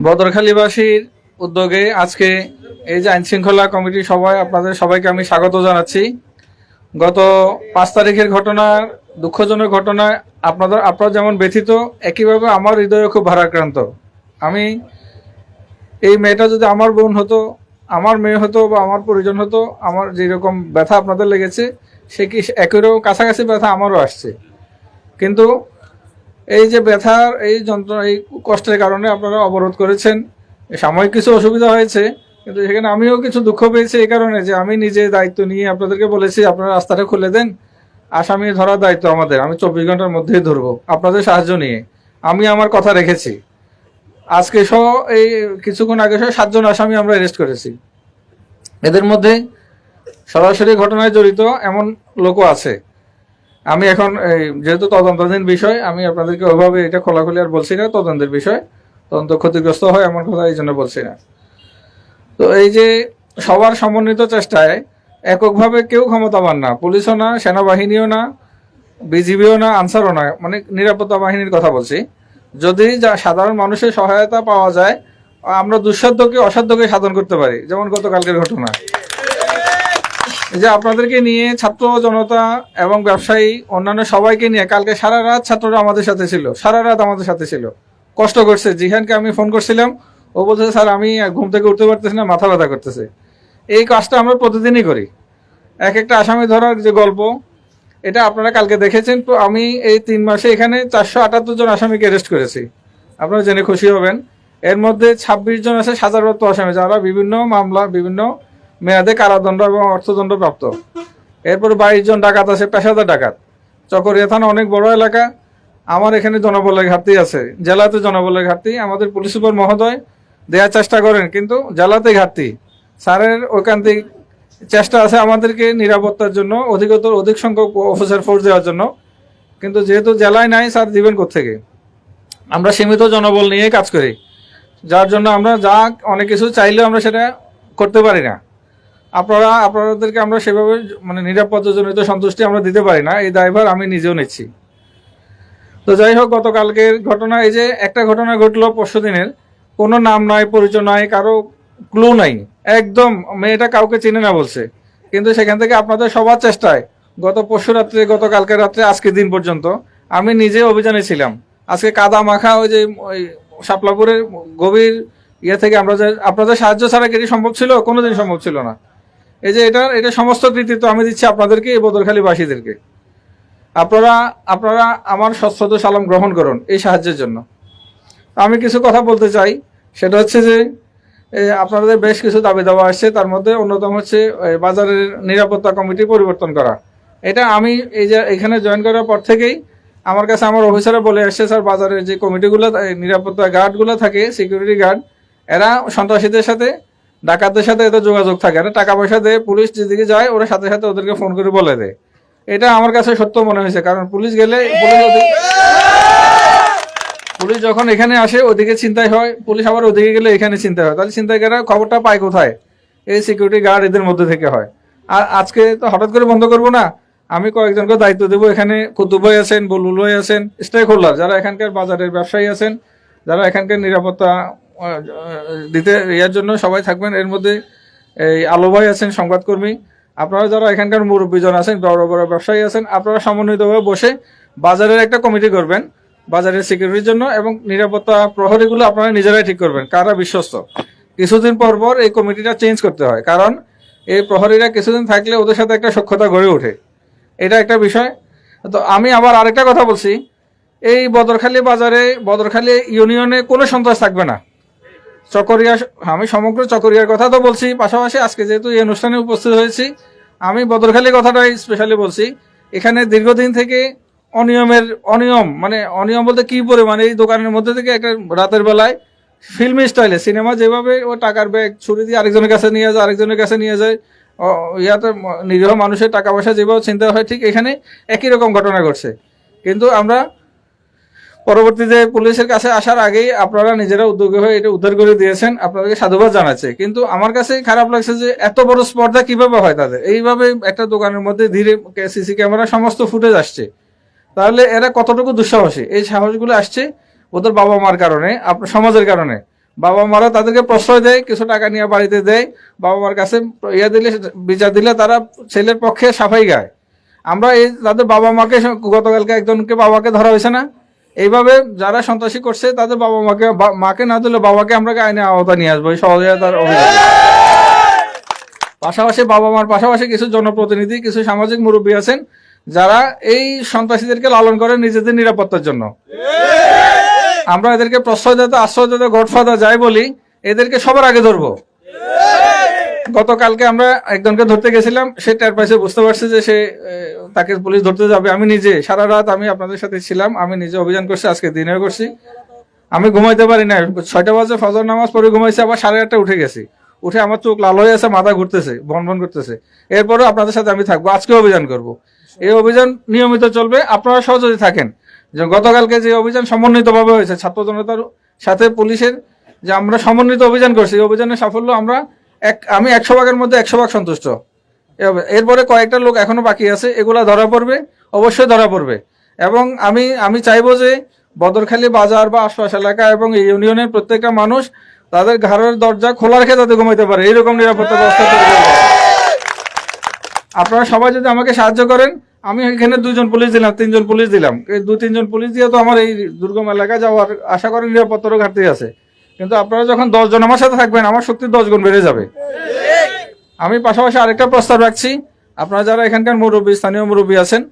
বদরখালীবাসীর উদ্যোগে আজকে এই যে আইন শৃঙ্খলা কমিটি সবাই আপনাদের সবাইকে আমি স্বাগত জানাচ্ছি। গত পাঁচ তারিখের ঘটনার দুঃখজনক ঘটনায় আপনাদের আপনারা যেমন ব্যথিত, একইভাবে আমার হৃদয় খুব ভারাক্রান্ত। আমি এই মেয়েটা যদি আমার বোন হতো, আমার মেয়ে হতো বা আমার পরিজন হতো, আমার যেরকম ব্যথা আপনাদের লেগেছে, সে কি একই রকম কাছাকাছি ব্যথা আমারও আসছে। কিন্তু এই যে ব্যথার এই যন্ত্রণা, এই কষ্টের কারণে আপনারা অবরোধ করেছেন। সাময়িক কিছু অসুবিধা হয়েছে, কিন্তু সেখানে আমিও কিছু দুঃখ পেয়েছি এই কারণে যে আমি নিজে দায়িত্ব নিয়ে আপনাদেরকে বলেছি, আপনারা রাস্তাটা খুলে দেন। আসামি ধরার দায়িত্ব আমাদের, আমি চব্বিশ ঘণ্টার মধ্যেই ধরবো আপনাদের সাহায্য নিয়ে। আমি আমার কথা রেখেছি। আজকে সহ এই কিছুক্ষণ আগে সহ সাতজন আসামি আমরা অ্যারেস্ট করেছি। এদের মধ্যে সরাসরি ঘটনায় জড়িত এমন লোকও আছে। আমি এখন যেহেতু তদন্তাধীন বিষয়, আমি আপনাদেরকে ওইভাবে এটা খোলাখুলি আর বলছি না, তদন্তের বিষয়। তদন্ত ক্ষতিগ্রস্ত হয় এমন কথা এই জন্য বলছি না। তো এই যে সবার সমন্বিত চেষ্টায় এককভাবে কেউ ক্ষমতাবান না, পুলিশও না, সেনাবাহিনীও না, বিজিবিও না, আনসারও না মানে নিরাপত্তা বাহিনীর কথা বলছি। যদি যা সাধারণ মানুষের সহায়তা পাওয়া যায়, আমরা দুঃসাধ্যকে অসাধ্যকে সাধন করতে পারি, যেমন গতকালকের ঘটনা। যে আপনাদেরকে নিয়ে ছাত্র জনতা এবং ব্যবসায়ী, অন্যান্য সবাইকে নিয়ে কালকে সারা রাত ছাত্ররা আমাদের সাথে ছিল। সারা রাত আমাদের সাথে ছিল। কষ্ট করছে। জিহানকে আমি ফোন করছিলাম। ও বলছে, স্যার, আমি ঘুম থেকে উঠতে পারতেছি না, মাথা ব্যথা করতেছে। এই কাজটা আমরা প্রতিদিনই করি। এক একটা আসামি ধরার যে গল্প, এটা আপনারা কালকে দেখেছেন। তো আমি এই তিন মাসে এখানে চারশো আটাত্তর জন আসামিকে অ্যারেস্ট করেছি। আপনারা জেনে খুশি হবেন। এর মধ্যে ছাব্বিশ জন আছে সাজারপ্রাপ্ত আসামি, যারা বিভিন্ন মামলা, বিভিন্ন মেয়াদে কারাদণ্ড এবং অর্থদণ্ড প্রাপ্ত। এরপর বাইশ জন ডাকাত আছে, পেশাদার ডাকাত। চকরিয়া থানা অনেক বড় এলাকা। আমার এখানে জনবলের ঘাটতি আছে। জেলাতে জনবলের ঘাটতি। আমাদের পুলিশ সুপার মহোদয় দেওয়ার চেষ্টা করেন, কিন্তু জেলাতে ঘাটতি। স্যারের ঐকান্তিক চেষ্টা আছে আমাদেরকে নিরাপত্তার জন্য, অধিকতর অধিক সংখ্যক অফিসার ফোর্স দেওয়ার জন্য। কিন্তু যেহেতু জেলায় নাই, স্যার দিবেন কোথেকে আমরা সীমিত জনবল নিয়ে কাজ করি। যার জন্য আমরা যা অনেক কিছু চাইলেও আমরা সেটা করতে পারি না। আপনারা, আপনাদেরকে আমরা সেভাবে মানে নিরাপত্তাজনিত সন্তুষ্টি আমরা দিতে পারি না, এই দায়ভার আমি নিজেও নিচ্ছি। তো যাই হোক, গতকালকের ঘটনা, এই যে একটা ঘটনা ঘটলো পরশু দিনের, কোনো নাম নাই, পরিচয় নাই, কারও ক্লু নাই, একদম মেয়েটা কাউকে চিনে না বলছে। কিন্তু সেখান থেকে আপনাদের সবার চেষ্টায়, গত পরশু রাত্রে গত কালকে রাত্রে, আজকের দিন পর্যন্ত, আমি নিজে অভিযানে ছিলাম। আজকে কাদা মাখা ওই যে, ওই শাপলাপুরের গভীর ইয়ে থেকে আমরা আপনাদের সাহায্য ছাড়া কি সম্ভব ছিল? কোনোদিন সম্ভব ছিল না। এই যে এটা এটা সমস্ত কৃতিত্ব আমি দিচ্ছি আপনাদেরকে, এই বদরখালীবাসীদেরকে আপনারা আপনারা আমার সশ্রদ্ধ সালাম গ্রহণ করুন এই সাহায্যের জন্য। আমি কিছু কথা বলতে চাই, সেটা হচ্ছে যে আপনাদের বেশ কিছু দাবি দেওয়া আসছে, তার মধ্যে অন্যতম হচ্ছে বাজারের নিরাপত্তা কমিটি পরিবর্তন করা। এটা আমি এই যে, এখানে জয়েন করার পর থেকেই আমার কাছে আমার অফিসাররা বলে আসছে, স্যার, বাজারের যে কমিটিগুলো নিরাপত্তা গার্ডগুলো থাকে সিকিউরিটি গার্ড এরা সন্ত্রাসীদের সাথে ডাকাতদের সাথে এদের যোগাযোগ থাকে এরা টাকা পয়সা দিয়ে পুলিশ যেদিকে যায়, ওরা সাথে সাথে ওদেরকে ফোন করে বলে দেয়। এটা আমার কাছে সত্য মনে হয়েছে, কারণ পুলিশ গেলে পুলিশ যখন এখানে আসে, ওদিকে চিন্তায় হয়। পুলিশ আবার ওদিকে গেলে এখানে চিন্তায় হয়। তাহলে চিন্তাকারীরা খবরটা পায় কোথায়? এই সিকিউরিটি গার্ড এদের মধ্যে থেকে হয়। আর আজকে তো হঠাৎ করে বন্ধ করব না। আমি কয়েকজনকে দায়িত্ব দেবো এখানে। কুতুব ভাই আছেন, বলুল ভাই আছেন স্টেক হোল্ডার যারা এখানকার বাজারের ব্যবসায়ী আছেন, যারা এখানকার নিরাপত্তা দিতে, ইয়ার জন্য সবাই থাকবেন। এর মধ্যে এই আলো ভাই আছেন, সংবাদকর্মী। আপনারা যারা এখানকার মুরব্বীজন আছেন, বড় বড় ব্যবসায়ী আছেন, আপনারা সমন্বিতভাবে বসে বাজারের একটা কমিটি করবেন, বাজারের সিকিউরিটির জন্য এবং নিরাপত্তা প্রহরীগুলো আপনারা নিজেরাই ঠিক করবেন, কারা বিশ্বস্ত। কিছুদিন পর পর এই কমিটিটা চেঞ্জ করতে হয়, কারণ এই প্রহরীরা কিছুদিন থাকলে ওদের সাথে একটা সক্ষতা গড়ে ওঠে। এটা একটা বিষয়। তো আমি আবার আরেকটা কথা বলছি, এই বদরখালী বাজারে, বদরখালী ইউনিয়নে কোনো সন্ত্রাস থাকবে না। চকরিয়া আমি সমগ্র চকরিয়ার কথা তো বলছি, পাশাপাশি আজকে যেহেতু এই অনুষ্ঠানে উপস্থিত হয়েছি, আমি বদরখালী কথাটাই স্পেশালি বলছি। এখানে দীর্ঘদিন থেকে অনিয়মের, অনিয়ম মানে অনিয়ম বলতে কি পরিমাণে, এই দোকানের মধ্যে থেকে একটা রাতের বেলায় ফিল্মি স্টাইলে সিনেমা যেভাবে ও টাকার ব্যাগ ছুরি দিয়ে আরেকজনের কাছে নিয়ে যায়, আরেকজনের কাছে নিয়ে যায় ইয়াতে নিরীহ মানুষের টাকা পয়সা যেভাবে চিন্তা হয়, ঠিক এখানে একই রকম ঘটনা ঘটছে। কিন্তু আমরা পরবর্তীতে পুলিশের কাছে আসার আগেই আপনারা নিজেরা উদ্যোগী হয়ে এটা উদ্ধার করে দিয়েছেন, আপনাদেরকে সাধুবাদ জানাচ্ছে। কিন্তু আমার কাছে খারাপ লাগছে যে এত বড় স্পর্ধা কীভাবে হয় তাদের? এইভাবে একটা দোকানের মধ্যে ধীরে সিসি ক্যামেরা সমস্ত ফুটেজ আসছে। তাহলে এরা কতটুকু দুঃসাহসী? এই সাহসগুলো আসছে ওদের বাবা মার কারণে, আপনার সমাজের কারণে। বাবা মারা তাদেরকে প্রশ্রয় দেয়, কিছু টাকা নিয়ে বাড়িতে দেয়। বাবা মার কাছে ইয়া দিলে, বিচার দিলে তারা ছেলের পক্ষে সাফাই গায়। আমরা এই তাদের বাবা মাকে, গতকালকে একজনকে বাবাকে ধরা হয়েছে না? এইভাবে যারা সন্ত্রাসী করছে, তাদের বাবা মাকে মাকে না দিলে বাবাকে আমরা আইনে আওতা নিয়ে আসব। এই সহযোগিতার অভিযান পাশাপাশি বাবা মার পাশাপাশি কিছু জনপ্রতিনিধি, কিছু সামাজিক মুরব্বী আছেন, যারা এই সন্ত্রাসীদেরকে লালন করে নিজেদের নিরাপত্তার জন্য। আমরা এদেরকে প্রশ্রয় দিতে, আশ্রয় দিতে, গডফাদার যাই বলি, এদেরকে সবার আগে ধরবো। গতকালকে আমরা একজনকে ধরতে গেছিলাম, সে টের পাইছে বুঝতে পারছে যে সে তাকে পুলিশ ধরতে যাবে। আমি নিজে, সারা রাত আমি আপনাদের সাথে ছিলাম, আমি নিজে অভিযান করছি, আজকে দিনেও করছি। আমি ঘুমাইতে পারি না ছয়টা বাজে ফজর নামাজ পরে ঘুমাইছি, আবার সাড়ে আটটা উঠে গেছি। উঠে আমার চোখ লাল হয়ে আছে, মাথা ঘুরতেছে, বন বন করতেছে। এরপরেও আপনাদের সাথে আমি থাকব, আজকে অভিযান করব। এই অভিযান নিয়মিত চলবে, আপনারা সহ যদি থাকেন। যে গতকালকে যে অভিযান সমন্বিতভাবে হয়েছে, ছাত্র জনতার সাথে পুলিশের যে আমরা সমন্বিত অভিযান করছি অভিযানের সাফল্য আমরা এক, আমি একশো ভাগের মধ্যে একশো ভাগ সন্তুষ্ট। এরপরে কয়েকটা লোক এখনও বাকি আছে, এগুলা ধরা পড়বে, অবশ্যই ধরা পড়বে। এবং আমি আমি চাইব যে বদরখালী বাজার বা আশপাশ এলাকা এবং এই ইউনিয়নের প্রত্যেকটা মানুষ তাদের ঘরের দরজা খোলা রেখে যাতে ঘুমাইতে পারে, এইরকম নিরাপত্তা ব্যবস্থা আপনারা সবাই যদি আমাকে সাহায্য করেন, আমি এখানে দুজন পুলিশ দিলাম, তিনজন পুলিশ দিলাম। দু তিনজন পুলিশ দিয়ে তো আমার এই দুর্গম এলাকায় যাওয়ার আশা করেন নিরাপত্তারও ঘাটতি আছে। কিন্তু আপনারা যখন দশজন আমার সাথে থাকবেন, আমার শক্তি দশ গুণ বেড়ে যাবে। আমি পাশাপাশি আরেকটা প্রস্তাব রাখছি। আপনারা যারা এখানকার মুরব্বী, স্থানীয় মুরব্বী আছেন,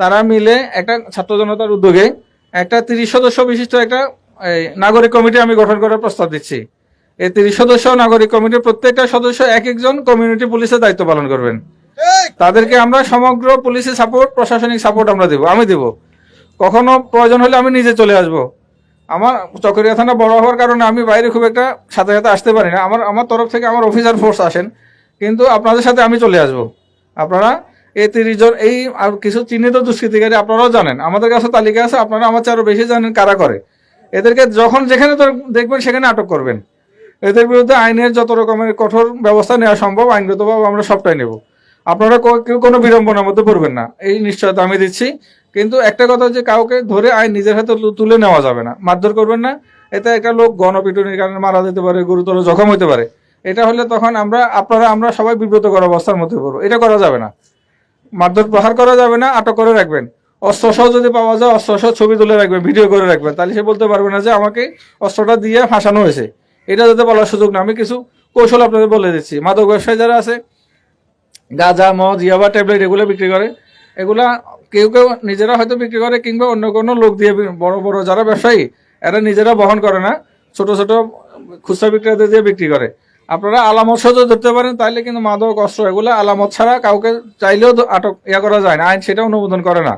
তারা মিলে একটা ছাত্র জনতার উদ্যোগে একটা তিরিশ সদস্য বিশিষ্ট একটা নাগরিক কমিটি আমি গঠন করার প্রস্তাব দিচ্ছি। এই তিরিশ সদস্য নাগরিক কমিটির প্রত্যেকটা সদস্য এক একজন কমিউনিটি পুলিশের দায়িত্ব পালন করবেন। তাদেরকে আমরা সমগ্র পুলিশের সাপোর্ট প্রশাসনিক সাপোর্ট আমরা দেব, আমি দেব। কখনো প্রয়োজন হলে আমি নিজে চলে আসব। আমার চকরিয়া থানা বড় হওয়ার কারণে আমি বাইরে খুব একটা সাথে সাথে আসতে পারি না। আমার আমার তরফ থেকে আমার অফিসার ফোর্স আসেন। কিন্তু আপনাদের সাথে আমি চলে আসব। আপনারা এই তিরিশ জন, এই আর কিছু চিহ্নিত দুষ্কৃতিকারী আপনারাও জানেন। আমাদের কাছে তালিকা আছে, আপনারা আমার চেয়ে আরও বেশি জানেন কারা করে। এদেরকে যখন যেখানে দেখবেন সেখানে আটক করবেন। এদের বিরুদ্ধে আইনের যত রকমের কঠোর ব্যবস্থা নেওয়া সম্ভব, আইনগতভাবে আমরা সবটাই নেব। আপনারা কেউ কোনো বিড়ম্বনার মধ্যে পড়বেন না। এই নিশ্চয়তা আমি দিচ্ছি। কিন্তু একটা কথা যে কাউকে ধরে আইন নিজের হাতে তুলে নেওয়া যাবে না। মারধর করবেন না। এতে একটা লোক গণপিটুনির কারণে মারা যেতে পারে, গুরুতর জখম হতে পারে। এটা হলে তখন আমরা আপনারা আমরা সবাই বিব্রতকর অবস্থার মধ্যে পড়ব। এটা করা যাবে না। মারধর প্রহার করা যাবে না, আটক করে রাখবেন। অস্ত্র সহ যদি পাওয়া যায় অস্ত্র সহ ছবি তুলে রাখবেন, ভিডিও করে রাখবেন। তাহলে সে বলতে পারবে না যে আমাকে অস্ত্রটা দিয়ে ফাঁসানো হয়েছে। এটা যাতে বলার সুযোগ না। আমি কিছু কৌশল আপনাদের বলে দিচ্ছি। মাদক ব্যবসায়ী যারা আছে, গাঁজা, মদ ইয়াবা ট্যাবলেট, এগুলো বিক্রি করে। এগুলা কেউ কেউ নিজেরা হয়তো বিক্রি করে কিংবা অন্য কোনো লোক দিয়ে বড় বড় যারা ব্যবসায়ী, এরা নিজেরা বহন করে না, ছোট ছোট খুচরা বিক্রেতা দিয়ে বিক্রি করে। আপনারা আলামত সহ ধরতে পারেন তাহলে কিন্তু মাদক, অস্ত্র এগুলো আলামত ছাড়া কাউকে চাইলেও আটক, ইয়া করা যায় না, আইন সেটা অনুমোদন করে না।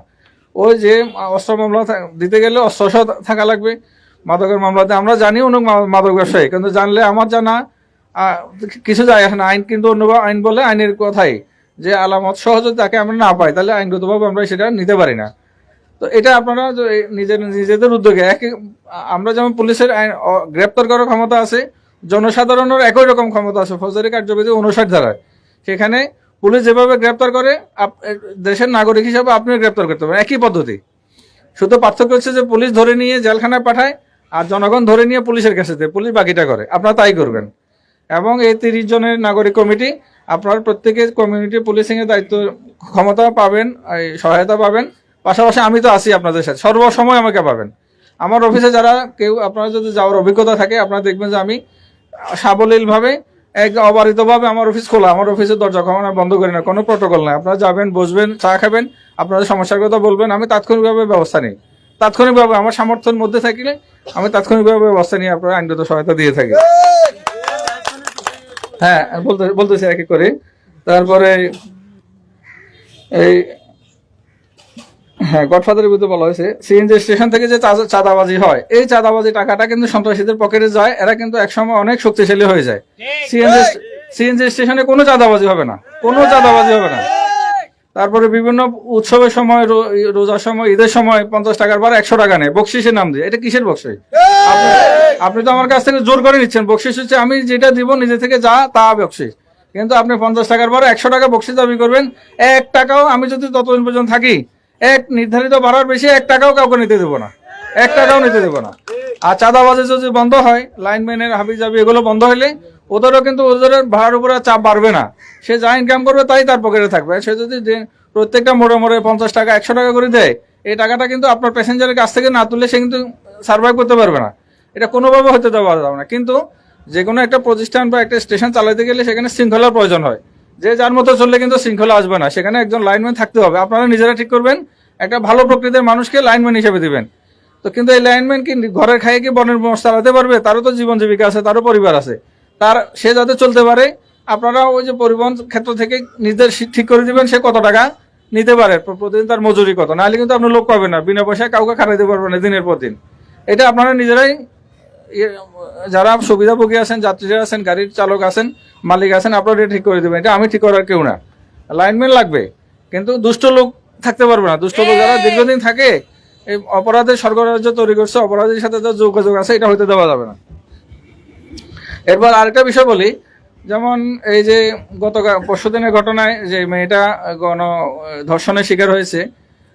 ওই যে অস্ত্র মামলা দিতে গেলে অস্ত্র সহ থাকা লাগবে, মাদকের মামলাতে। আমরা জানি অনেক মাদক ব্যবসায়ী, কিন্তু জানলে আমার জানা কিছু যায় আসে না। আইন কিন্তু অন্য আইন বলে আইনের কথাই। যে আলামত সহজে তাকে আমরা না পাই, তাহলে আইনগতভাবে আমরা সেটা নিতে পারি না। তো এটা আপনারা নিজের নিজেদের উদ্যোগে, এক আমরা যেমন পুলিশের আইন গ্রেপ্তার করার ক্ষমতা আছে, জনসাধারণের একই রকম ক্ষমতা আছে, ফৌজদারি কার্যবিধি উনষাট ধারায়। সেখানে পুলিশ যেভাবে গ্রেপ্তার করে দেশের নাগরিক হিসাবে আপনিও গ্রেপ্তার করতে পারেন, একই পদ্ধতি। শুধু পার্থক্য হচ্ছে যে পুলিশ ধরে নিয়ে জেলখানায় পাঠায়, আর জনগণ ধরে নিয়ে পুলিশের কাছে দেয়, পুলিশ বাকিটা করে। আপনারা তাই করবেন। এবং এই তিরিশ জনের নাগরিক কমিটি আপনার প্রত্যেকে কমিউনিটি পুলিশিং এর দায়িত্ব, ক্ষমতা পাবেন সহায়তা পাবেন। পাশাপাশি আমি তো আছি আপনাদের সাথে। সর্বসময় আমাকে পাবেন। আমার অফিসে যারা কেউ, আপনারা যদি যাওয়ার অভিজ্ঞতা থাকে, আপনারা দেখবেন যে আমি সাবলীলভাবে, এক অবারিতভাবে আমার অফিস খোলা। আমার অফিসের দরজা কখনো বন্ধ করি না। কোনো প্রোটোকল নাই। আপনারা যাবেন, বসবেন, চা খাবেন, আপনাদের সমস্যার কথা বলবেন। আমি তাৎক্ষণিকভাবে ব্যবস্থা নিই। তাৎক্ষণিকভাবে আমার সামর্থ্যের মধ্যে থাকলে, আমি তাৎক্ষণিকভাবে ব্যবস্থা নিয়ে আপনারা আইনগত সহায়তা দিয়ে থাকি। হ্যাঁ বলতে বলতেছি এক এক করে। তারপরে এই হ্যাঁ গডফাদারের বিরুদ্ধে বলা হয়েছে সিএনজি স্টেশন থেকে যে চাঁদাবাজি হয় এই চাঁদাবাজি টাকাটা কিন্তু সন্ত্রাসীদের পকেটে যায় এরা কিন্তু একসময় অনেক শক্তিশালী হয়ে যায়। সিএনজি সিএনজি স্টেশনে কোনো চাঁদাবাজি হবে না কোনো চাঁদাবাজি হবে না। তারপরে বিভিন্ন উৎসবের সময় রোজার সময়, ঈদের সময় পঞ্চাশ টাকার বার একশো টাকা নেয়। বকশিসের নাম দিয়ে। এটা কিসের বকশিস? আপনি- তো আমার কাছ থেকে জোর করে নিচ্ছেন। বকশিস হচ্ছে আমি যেটা দিব নিজে থেকে যা, তা বকশিস। কিন্তু আপনি পঞ্চাশ টাকার পরে একশো টাকা বকশিস দাবি করবেন। এক টাকাও আমি যদি ততদিন পর্যন্ত থাকি, এক নির্ধারিত বাড়ার বেশি এক টাকাও কাউকে নিতে দেবো না। এক টাকাও নিতে দেবো না। আর চাঁদাবাজি যদি বন্ধ হয়, লাইনম্যানের হাবি জাবি এগুলো বন্ধ হলে ওদেরও কিন্তু ওদের ভাড়ার উপরে চাপ বাড়বে না। সে যা ইনকাম করবে তাই তার পকেটে থাকবে। সে যদি প্রত্যেকটা মোড়ে মোড়ে পঞ্চাশ টাকা, একশো টাকা করে দেয়, এই টাকাটা কিন্তু আপনার প্যাসেঞ্জারের কাছ থেকে না তুললে সে কিন্তু সার্ভাইভ করতে পারবে না। এটা কোনোভাবে হতে দেওয়া যাবে না। কিন্তু যে কোনো একটা প্রতিষ্ঠান বা একটা স্টেশন চালাতে গেলে সেখানে শৃঙ্খলার প্রয়োজন হয়। যে যার মতো চললে কিন্তু শৃঙ্খলা আসবে না। সেখানে একজন লাইনম্যান থাকতে হবে। আপনারা নিজেরা ঠিক করবেন, একটা ভালো প্রকৃতির মানুষকে লাইনম্যান হিসেবে দিবেন। তো কিন্তু এই লাইনম্যান কি ঘরের খাইয়ে কি বনের চালাতে পারবে? তারও তো জীবন জীবিকা আছে, তারও পরিবার আছে। তার, সে যাতে চলতে পারে, আপনারা ওই যে পরিবহন ক্ষেত্র থেকে নিজের ঠিক করে দিবেন, সে কত টাকা নিতে পারে প্রতিদিন তার মজুরি কত। নাহলে কিন্তু আপনি লোক পাবেন না, বিনা পয়সায় কাউকে খাটাইতে পারবেন না দিনের পর দিন। এটা আপনারা নিজেরাই যারা সুবিধাভোগী আছেন, যাত্রীরা আছেন, গাড়ির চালক আছেন, মালিক আছেন, আপনারা এটা ঠিক করে দেবেন। এটা আমি ঠিক করার কেউ না। লাইনম্যান লাগবে, কিন্তু দুষ্ট লোক থাকতে পারবে না। দুষ্ট লোক যারা দীর্ঘদিন থাকে, এই অপরাধের স্বর্গরাজ্য তৈরি করছে, অপরাধীর সাথে যার যোগাযোগ আছে, এটা হইতে দেওয়া যাবে না। এরপর আরেকটা বিষয় বলি, যেমন এই যে গত পরশু দিনের ঘটনায় যে মেয়েটা গণ ধর্ষণের শিকার হয়েছে,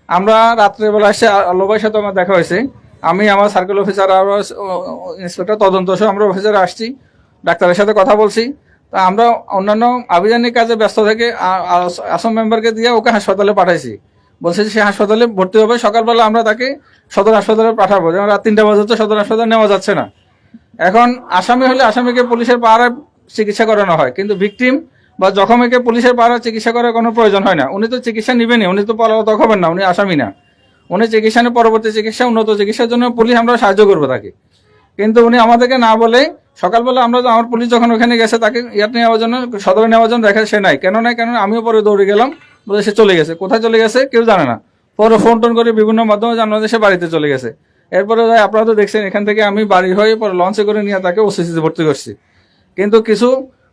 আমরা রাত্রেবেলা এসে আলোবাইয়ের সাথে আমার দেখা হয়েছে। আমি আমার সার্কেল অফিসার আর ইন্সপেক্টর তদন্ত সহ আমরা অফিসারে আসছি, ডাক্তারের সাথে কথা বলছি। তা আমরা অন্যান্য আভিযানিক কাজে ব্যস্ত থেকে আসম মেম্বারকে দিয়ে ওকে হাসপাতালে পাঠাইছি। বলছে সে হাসপাতালে ভর্তি হবে, সকালবেলা আমরা তাকে সদর হাসপাতালে পাঠাবো। যেমন রাত তিনটা বাজে তো সদর হাসপাতালে নেওয়া যাচ্ছে না। এখন আসামি হলে আসামিকে পুলিশের পাহারায় চিকিৎসা করানো হয়, কিন্তু ভিকটিম বা জখমিকে পুলিশের পাহারায় চিকিৎসা করার কোনো প্রয়োজন হয় না। উনি তো চিকিৎসা নেবেনই, উনি তো পলাতক হবেন না, উনি আসামি না। উনি চিকিৎসা নিয়ে পরবর্তী চিকিৎসা, উন্নত চিকিৎসার জন্য পুলিশ আমরা সাহায্য করব তাকে। কিন্তু উনি আমাদেরকে না বলে সকালবেলা আমরা তো- আমার পুলিশ যখন ওখানে গেছে, তাকে ইয়ার নেওয়ার জন্য, সদরে নেওয়ার জন্য দেখা সে নাই। কেন নাই কেন আমিও পরে দৌড়ে গেলাম, বলে সে চলে গেছে। কোথায় চলে গেছে কেউ জানে না। পরে ফোন টোন করে বিভিন্ন মাধ্যমে জানানো যে সে বাড়িতে চলে গেছে। এরপরে আপনারা তো দেখছেন, এখান থেকে আমি বাড়ি হয়ে পরে লঞ্চে করে নিয়ে তাকে ওসিসিতে ভর্তি করছি। কিন্তু কিছু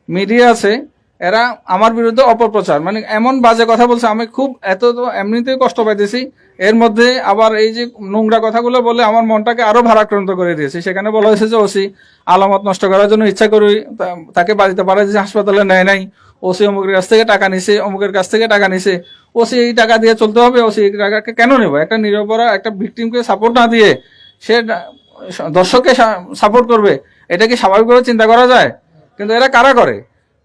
মিডিয়া আছে, এরা আমার বিরুদ্ধে অপপ্রচার। মানে এমন বাজে কথা বলছে, আমি খুব এত তো এমনিতেই কষ্ট পাইতেছি। এর মধ্যে আবার এই যে নোংরা কথাগুলো বলে আমার মনটাকে আরও ভারাক্রান্ত করে দিয়েছে। সেখানে বলা হয়েছে যে, ওসি, আলামত নষ্ট করার জন্য ইচ্ছা করি তাকে বাড়িতে পাড়া যে হাসপাতালে নেয় নাই। ওসি অমুকের কাছ থেকে টাকা নিছে, অমুকের কাছ থেকে টাকা নিছে। ও ওসি এই টাকা দিয়ে চলতে হবে, ওসি এই টাকাকে কেন নেব? একটা নিরপরা একটা ভিকটিমকে সাপোর্ট না দিয়ে সে দর্শককে সাপোর্ট করবে, এটা কি স্বাভাবিকভাবে চিন্তা করা যায়? কিন্তু এরা কারা করে?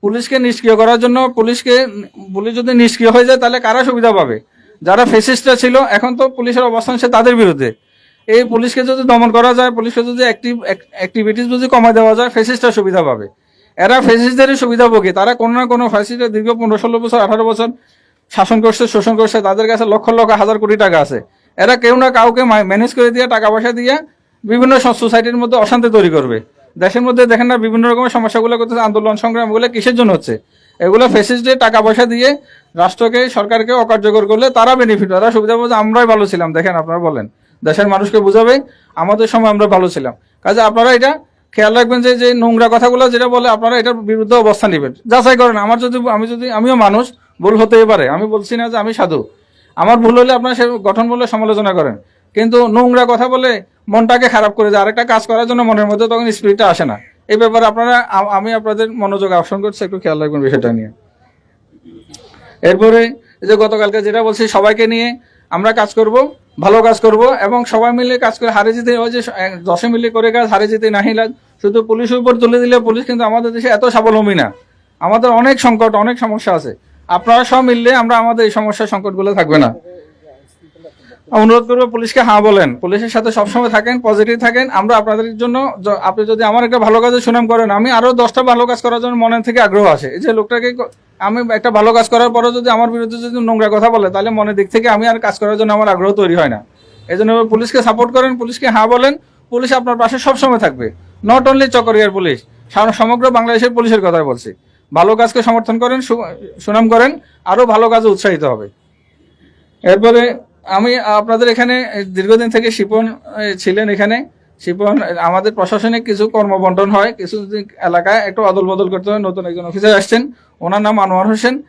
পুলিশকে নিষ্ক্রিয় করার জন্য পুলিশকে, পুলিশ যদি নিষ্ক্রিয় হয়ে যায়, তাহলে কারা সুবিধা পাবে? যারা ফেসিস্টরা ছিল, এখন তো পুলিশের অবস্থান সে তাদের বিরুদ্ধে। এই পুলিশকে যদি দমন করা যায়, পুলিশকে যদি অ্যাক্টিভ অ্যাক্টিভিটিস যদি কমায় দেওয়া যায় ফেসিস্টরা সুবিধা পাবে। এরা ফেসিস্টদেরই সুবিধাভোগী। তারা কোনো না কোনো ফ্যাসিস্টের দীর্ঘ পনেরো, ষোলো বছর, আঠারো বছর শাসন করছে, শোষণ করছে। তাদের কাছে লক্ষ লক্ষ, হাজার কোটি টাকা আছে। এরা কেউ না কাউকে ম্যানেজ করে দিয়ে টাকা পয়সা দিয়ে বিভিন্ন সোসাইটির মধ্যে অশান্তি তৈরি করবে। দেশের মধ্যে দেখেন না, বিভিন্ন রকমের সমস্যাগুলো করতেছে, আন্দোলন সংগ্রাম এগুলো কিসের জন্য হচ্ছে? এগুলো ফেসিস্টে টাকা পয়সা দিয়ে রাষ্ট্রকে, সরকারকে অকার্যকর করলে তারা বেনিফিট তারা সুবিধা পাবে আমরাই ভালো ছিলাম, দেখেন আপনারা বলেন। দেশের মানুষকে বুঝাবে, আমাদের সময় আমরা ভালো ছিলাম। কাজে আপনারা এটা খেয়াল রাখবেন যে যে নোংরা কথাগুলো যেটা বলে আপনারা এটার বিরুদ্ধে অবস্থান নেবেন। যাচাই করেন। আমার যদি, আমি যদি, আমিও মানুষ, ভুল হতেই পারে। আমি বলছি না যে আমি সাধু। আমার ভুল হলে আপনারা সে গঠন বলে সমালোচনা করেন। কিন্তু নোংরা কথা বলে মনটাকে খারাপ করে দেয়। আরেকটা কাজ করার জন্য মনের মধ্যে তখন স্পিরিটটা আসে না। এই ব্যাপারে আপনারা আমি আপনাদের মনোযোগ আকর্ষণ করছি, একটু খেয়াল রাখবেন বিষয়টা নিয়ে। এরপরে যে গতকালকে যেটা বলছি, সবাইকে নিয়ে আমরা কাজ করব, ভালো কাজ করব এবং সবাই মিলে কাজ করে হারে জিতে হয় যে দশে মিলে করে কাজ, হারে জিতে নাহি লাগ শুধু পুলিশের উপর তুলে দিলে পুলিশ কিন্তু আমাদের দেশে এত স্বাবলম্বী না। আমাদের অনেক সংকট, অনেক সমস্যা আছে। আপনারা সব মিললে আমরা আমাদের এই সমস্যার সংকটগুলো থাকবে না। অনুরোধ করব পুলিশকে হ্যাঁ বলেন। পুলিশের সাথে সবসময় থাকেন, পজিটিভ থাকেন। আমরা আপনাদের জন্য আপনি যদি আমার একটা ভালো কাজে সুনাম করেন, আমি আরও দশটা ভালো কাজ করার জন্য মনের থেকে আগ্রহ আসে এই যে লোকটাকে আমি একটা ভালো কাজ করার পরে যদি আমার বিরুদ্ধে যদি নোংরা কথা বলে, তাহলে মনের দিক থেকে আমি আর কাজ করার জন্য আমার আগ্রহ তৈরি হয় না। এই জন্য পুলিশকে সাপোর্ট করেন, পুলিশকে হ্যাঁ বলেন। পুলিশ আপনার পাশে সবসময় থাকবে। নট অনলি চকরিয়ার পুলিশ সমগ্র বাংলাদেশের পুলিশের কথা বলছি। ভালো কাজকে সমর্থন করেন সুনাম করেন, আরও ভালো কাজে উৎসাহিত হবে। এরপরে আমি আপনাদের এখানে দীর্ঘদিন থেকে শিপন ছিলেন এখানে। শিপন, আমাদের প্রশাসনিক কিছু কর্মবন্টন হয়, কিছু এলাকায় একটু অদল বদল করতে হয়, নতুন একজন অফিসার আসছেন। ওনার নাম আনোয়ার হোসেন।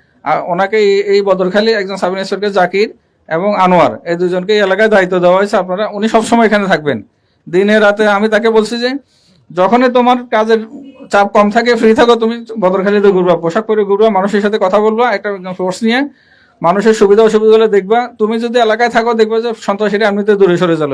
ওনাকে এই- এই বদরখালী একজন সাব ইন্সপেক্টর জাকির এবং আনোয়ার, এই দুজনকে এই এলাকায় দায়িত্ব দেওয়া হয়েছে, আপনারা, উনি সবসময় এখানে থাকবেন। দিনে রাতে আমি তাকে বলছি যে যখনই তোমার কাজের চাপ কম থাকে ফ্রি থাকো, তুমি বদরখালিতে ঘুরবা। পোশাক পরে ঘুরবা, মানুষের সাথে কথা বলবা, একটা ফোর্স নিয়ে। মানুষের সুবিধা অসুবিধাগুলো দেখবা। তুমি যদি এলাকায় থাকো, দেখবা যে সন্ত্রাসীরা এমনিতে দূরে সরে চলে।